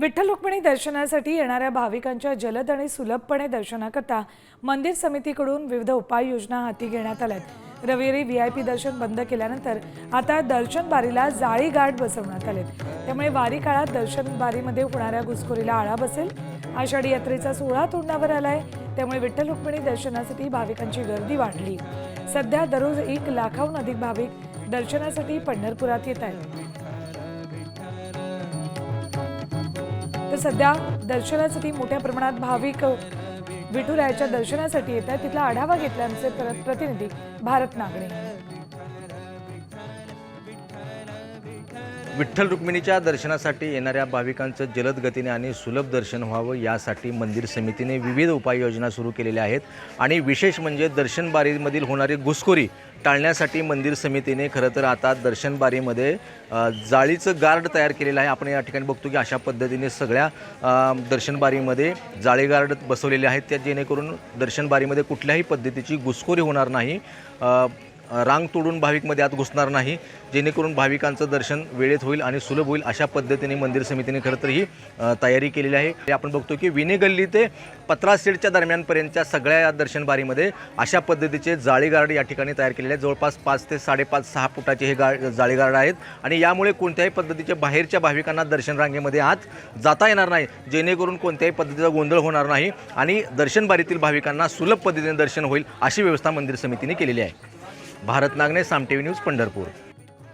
विठ्ठल रुक्मिणी दर्शनासाठी येणाऱ्या भाविकांच्या जलद आणि सुलभपणे दर्शनाकरता मंदिर समितीकडून विविध उपाययोजना हाती घेण्यात आल्यात. रविवारी व्ही आय पी दर्शन बंद केल्यानंतर आता दर्शन बारीला जाळी गाठ बसवण्यात आलेत. त्यामुळे वारी काळात दर्शन बारीमध्ये होणाऱ्या घुसखोरीला आळा बसेल. आषाढी यात्रेचा सोहळा तोंडावर आलाय. त्यामुळे विठ्ठल रुक्मिणी दर्शनासाठी भाविकांची गर्दी वाढली. सध्या दररोज एक लाखाहून अधिक भाविक दर्शनासाठी पंढरपुरात येत आहेत. सध्या दर्शनासाठी मोठ्या प्रमाणात भाविक विठुरायाच्या दर्शनासाठी येत आहेत. तिथला आढावा घेतला आमचे प्रतिनिधी भारत नागणे. विठ्ठल रुक्मिणीच्या दर्शनासाठी येणाऱ्या भाविकांचं जलद गतीने आणि सुलभ दर्शन व्हावं यासाठी मंदिर समितीने विविध उपाययोजना सुरू केलेल्या आहेत. आणि विशेष म्हणजे दर्शनबारीमधील होणारी घुसखोरी टाळण्यासाठी मंदिर समितीने खरं तर आता दर्शनबारीमध्ये जाळीचं गार्ड तयार केलेलं आहे. आपण या ठिकाणी बघतो की अशा पद्धतीने सगळ्या दर्शनबारीमध्ये दर्शन जाळी गार्ड बसवलेले आहेत. त्या जेणेकरून दर्शनबारीमध्ये कुठल्याही पद्धतीची घुसखोरी होणार नाही. रांग तोडून भाविकमध्ये आत घुसणार नाही. जेणेकरून भाविकांचं दर्शन वेळेत होईल आणि सुलभ होईल अशा पद्धतीने मंदिर समितीने खरं तर ही तयारी केलेली आहे. हे आपण बघतो की विने गल्ली ते पत्रासेडच्या दरम्यानपर्यंतच्या सगळ्या दर्शनबारीमध्ये अशा पद्धतीचे जाळीगार्ड या ठिकाणी तयार केलेले आहेत. जवळपास पाच ते साडेपाच सहा फुटाचे हे गा जाळीगार्ड आहेत. आणि यामुळे कोणत्याही पद्धतीच्या बाहेरच्या भाविकांना दर्शन रांगेमध्ये आत जाता येणार नाही. जेणेकरून कोणत्याही पद्धतीचा गोंधळ होणार नाही आणि दर्शनबारीतील भाविकांना सुलभ पद्धतीने दर्शन होईल अशी व्यवस्था मंदिर समितीने केलेली आहे. Bharat नागने Saam T V news Pandharpur.